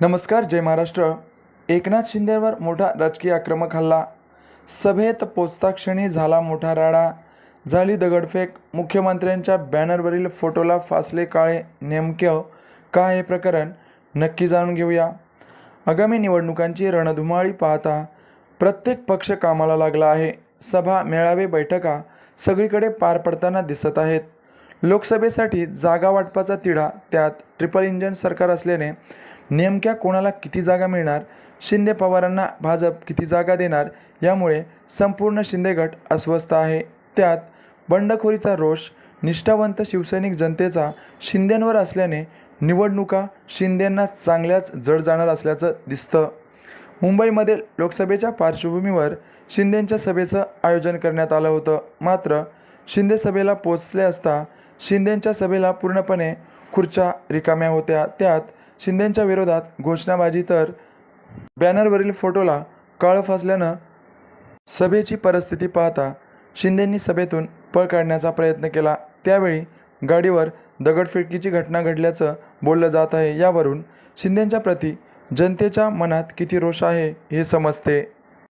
नमस्कार जय महाराष्ट्र. एकनाथ शिंदेवर मोठा राजकीय आक्रमक हल्ला. सभेत पोचताक्षणी झाला मोठा राडा. झाली दगडफेक. मुख्यमंत्र्यांच्या बॅनरवरील फोटोला फासले काळे. नेमकं का हे प्रकरण? नक्की जाणून घेऊया. आगामी निवडणुकांची रणधुमाळी पाहता प्रत्येक पक्ष कामाला लागला आहे. सभा मेळावे बैठका सगळीकडे पार पडताना दिसत आहेत. लोकसभेसाठी जागा वाटपाचा तिढा त्यात ट्रिपल इंजन सरकार असल्याने नेमक्या कोणाला किती जागा मिळणार? शिंदे पवारांना भाजप किती जागा देणार? यामुळे संपूर्ण शिंदे गट अस्वस्थ आहे. त्यात बंडखोरीचा रोष निष्ठावंत शिवसैनिक जनतेचा शिंदेंवर असल्याने निवडणुका शिंदेंना चांगल्याच जड जाणार असल्याचं दिसतं. मुंबईमध्ये लोकसभेच्या पार्श्वभूमीवर शिंदेंच्या सभेचं आयोजन करण्यात आलं होतं. मात्र शिंदे सभेला पोचले असता शिंदेंच्या सभेला पूर्णपणे खुर्च्या रिकाम्या होत्या. त्यात शिंदेंच्या विरोधात घोषणाबाजी तर बॅनरवरील फोटोला काळं फासल्यानं सभेची परिस्थिती पाहता शिंदेंनी सभेतून पळ काढण्याचा प्रयत्न केला. त्यावेळी गाडीवर दगडफेकीची घटना घडल्याचं बोललं जात आहे. यावरून शिंदेंच्या प्रती जनतेच्या मनात किती रोष आहे हे समजते.